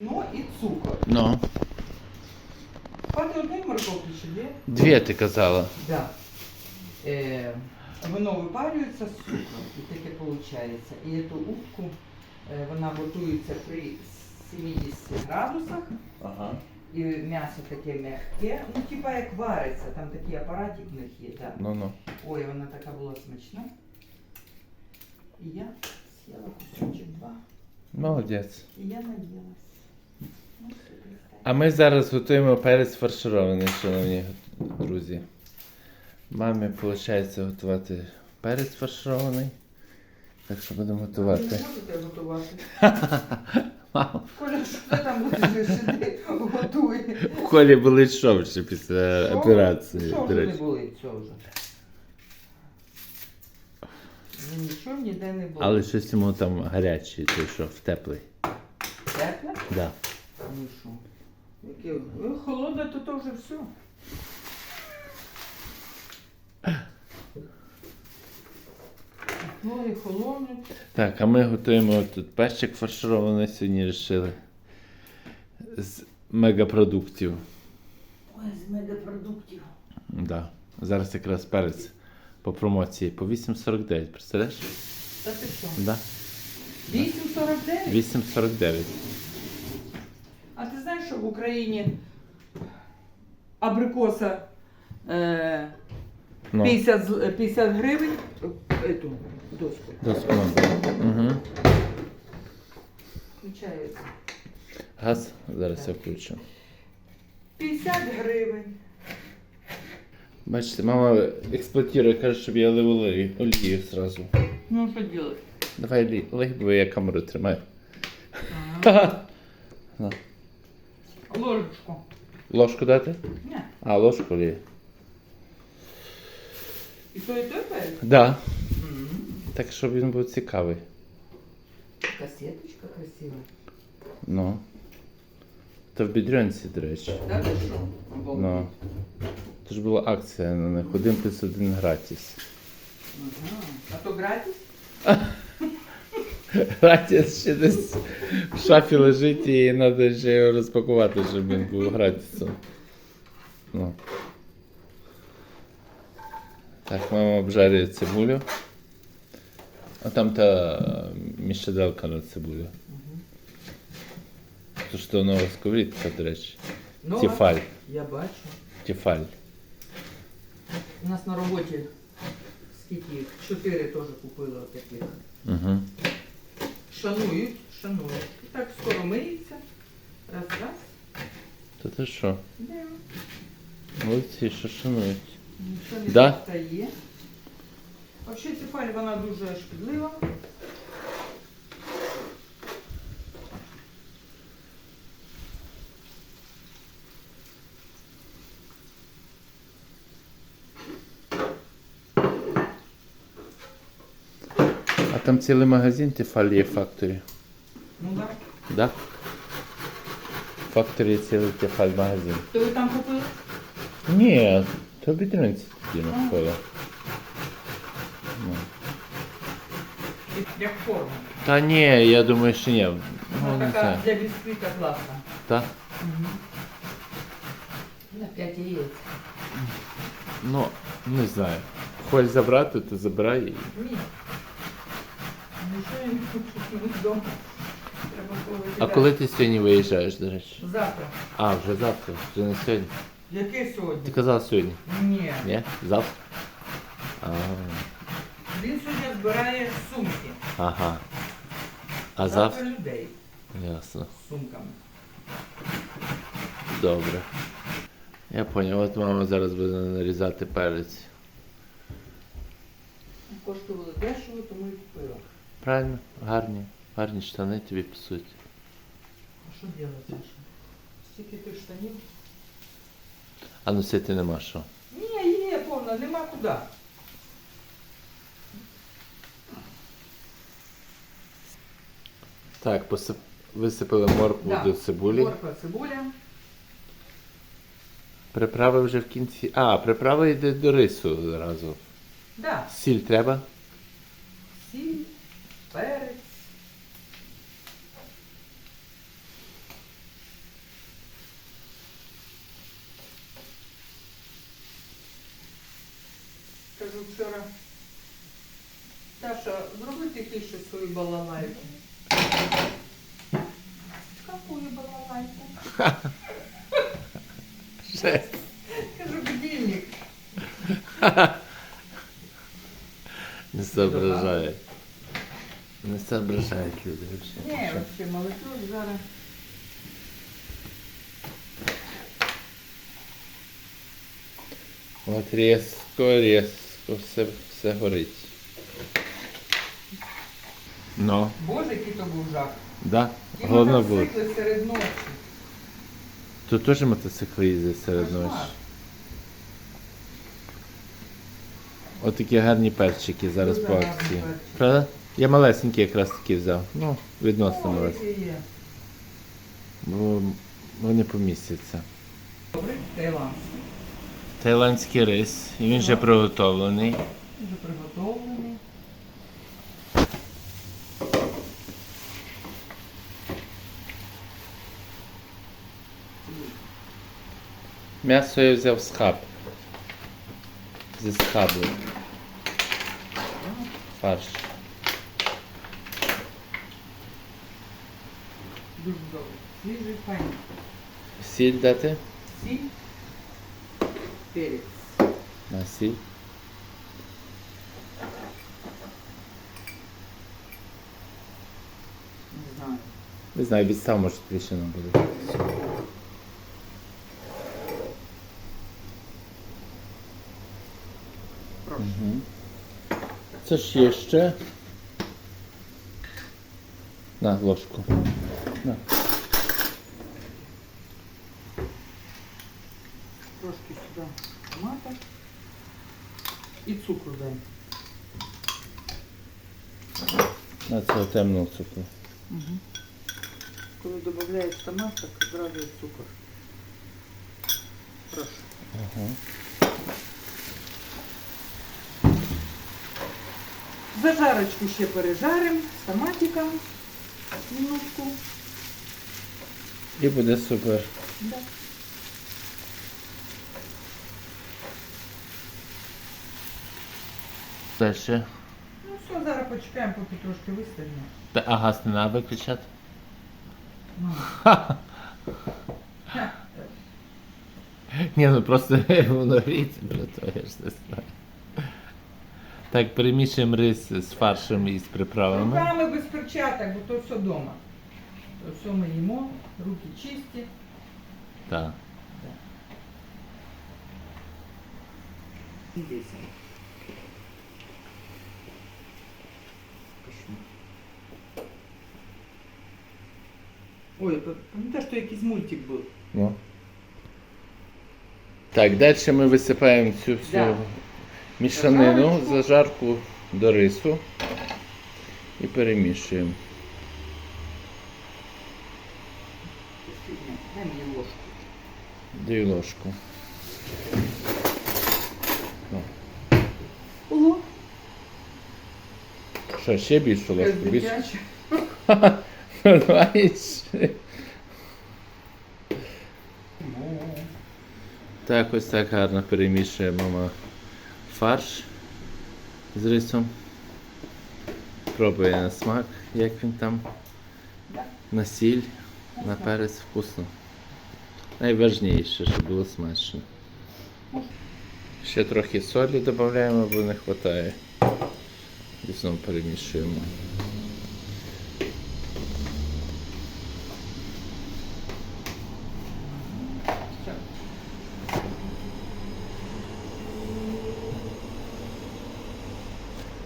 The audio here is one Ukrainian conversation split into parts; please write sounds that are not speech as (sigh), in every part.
Ну і цукор. Ну. Хватить одної морковки чи дві? Дві ти казала. Да. Е, воно випарюється з цукром і таке виходить. І цю утку е, вона готується при 70 градусах. Ага. І м'ясо таке м'яке. Ну, типа як вариться, там такий апаратик в них є. Да. Ну ну. Ой, вона така була смачна. І я з'їла кусочок два. Молодець. І я наїлась. А ми зараз готуємо перець фарширований, шановні друзі. Мамі виходить готувати перець фарширований. Так що будемо готувати. не можете готувати? (laughs) Мам, Коля, що ти там будеш сиди, готуй. У Колі болить шовче після Що? операції. Що до вже не речі. болить, що вже? Ну, Нічого ніде не було. Але щось йому там гарячий, той що, в теплий. Тепле? Да. Ну що? Яке? Ну, Холодне, то то вже все. Ну і холодне. Так, а ми готуємо тут перчик фарширований сьогодні вирішили. З мегапродуктів. Ой, з медопродуктів. Да. Зараз якраз перець по промоції по 8,49, представляєш? Та ти що? Да. 8,49? 8,49. Що в Україні абрикоса е, Ну, 50, е, 50 гривень е, эту доску. доску Угу. Включається. Газ зараз я включу. 50 гривень. Бачите, мама експлуатує, каже, щоб я лив олію, олію зразу. Ну, що робити? Давай лий, бо я камеру тримаю. Ну. Ложечку. Ложку дати? Ні. А, ложку лі. І то і то перець? Да. Так, щоб він був цікавий. Касеточка красива. Ну. Та в бідрянці, до речі. Да, ти що? Ну. Це ж була акція на них. Один плюс один гратіс. Ага. А то гратис? (laughs) Гратіс ще десь в шафі лежить і треба ще його розпакувати, щоб він був гратісом. Ну. Так, мама обжарює цибулю. А там та міщаделка на цибулю. Тож то нова сковорідка, до речі. Ну, Тефаль. Я бачу. Тефаль. У нас на роботі скільки їх? Чотири теж купили таких. Угу. Шанують, шанують. І так скоро миється. Раз, раз. Та ти що? Да. Молодці, що шанують. Нічого не Да? стає. Взагалі цефаль вона дуже шкідлива. там цілий магазин Тефаль є Factory. Ну так. Да? Factory цілий Тефаль магазин. То ви там купили? Ні, то бідринці тоді навколо. Ну. Як форма. Та ні, я думаю, що ні. Ну, Вона не така знаю. для бісквіта класна. Та? На 5 яєць. Ну, не знаю. Холь забрати, то забирай. її. Ні. А коли ти сьогодні виїжджаєш, до речі? Завтра. А, вже завтра, вже не сьогодні. Яке Ти сьогодні? казав сьогодні. Ні. Ні? Завтра? А, Він сьогодні збирає сумки. ага. А Завтра завтра? людей Ясно. з сумками. Добре. Я поняв, от мама зараз буде нарізати перець. Коштували дешево, тому і купила. Правильно? Гарні. Гарні штани тобі пасують. А що робити? Стільки тих штанів? А носити нема що. Ні, є повна, нема куди. Так, посип... висипали моркву Да. до цибулі. Морква, цибуля. Приправи вже в кінці. А, приправа йде до рису зразу. Да. Сіль треба. Сіль, перець. Кажу вчора, Саша, зроби тихіше свою балалайку. Какую балалайку? Кажу, будильник. (laughs) Не соображает. Не соображають люди Ні, взагалі. взагалі, молодь зараз. От різко, різко, все, все горить. Ну, Боже, який то був жах. да. І Головне буде. мотоцикли серед ночі. Тут теж мотоцикли їздять серед ночі. Кошмар. От такі гарні перчики зараз Дуже по гарні акції. перчики. Правда? Я малесенький якраз таки взяв. Ну, відносно малесенький. Бо вони помістяться. Добре, Таїланд. Таїландський рис, і він вже приготовлений. Вже приготовлений. М'ясо я взяв з хаб. Зі схабу. Фарш. Дуже добре. Свіжий файний. Сіль дати? Сіль. Перець. На сіль. Не знаю. Не знаю, відстав, може більше не буде. Прошу. Угу. Це ж є ще. На ложку. Трошки сюди томата. І цукру дай. На цього темного цукру. Угу. Коли додаєш томат, так зразу цукор. Прошу. Ага. Зажарочку ще пережаримо з томатиком. Минутку. І буде супер. Да. Дальше. Ну все, зараз почекаємо, поки трошки вистигне. Та, а газ не треба виключати? Ну, (laughs) Ні, ну просто (laughs) воно гріється, про то я ж не знаю. Так, перемішуємо рис з фаршем і з приправами. Руками без перчаток, бо то все вдома. То все ми їмо, руки чисті. Так. Дивіться. Ой, пам'ятаєш, що якийсь мультик був? Ну. Так, далі ми висипаємо цю всю Да. мішанину, Зажарочку. зажарку до рису і перемішуємо. Дай мені ложку. Даю ложку. Що, ще? Більше? Давай ще. (laughs) Так, ось так гарно перемішує мама фарш з рисом. Пробує на смак, як він там. На сіль, на перець вкусно. Найважніше, щоб було смачно. Ще трохи солі додаємо, бо не вистачає. Знову перемішуємо.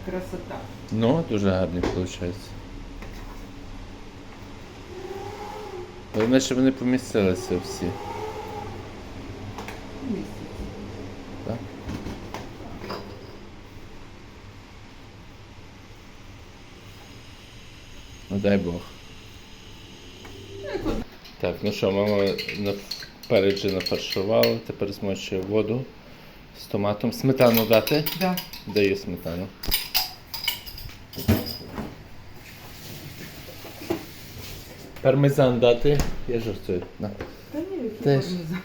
Красота. Ну, дуже гарний виходить. Головне, щоб вони помістилися всі. Місяць. Ну дай Бог. Так, ну що, мама наперед вже нафаршувала, тепер змочує воду з томатом. Сметану дати? Да. Даю сметану. Пармезан дати. Я жартую. На. Та ні, який Теж. пармезан.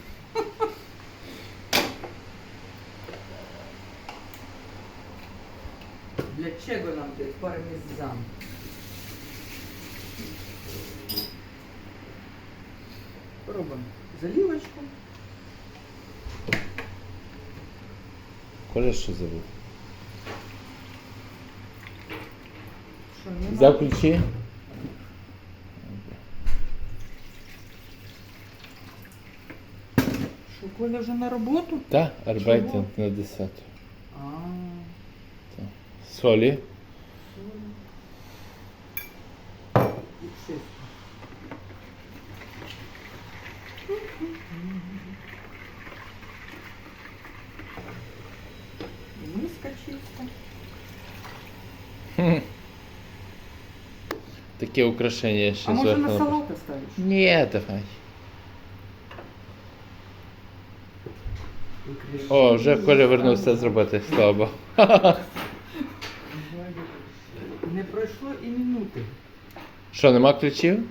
Для чого нам тут пармезан? Робимо заливочку. Коля що забув? Що, нема? Взяв ключі? Що, Коля вже на роботу? Так, арбайтинг на 10. А, Солі. і чисто. Миска чиста. Хм. Таке украшення ще А зверху на салат оставиш? Ні, давай. О, вже Коля вернувся з роботи, слава Богу. Не пройшло і минути. Що, нема ключів?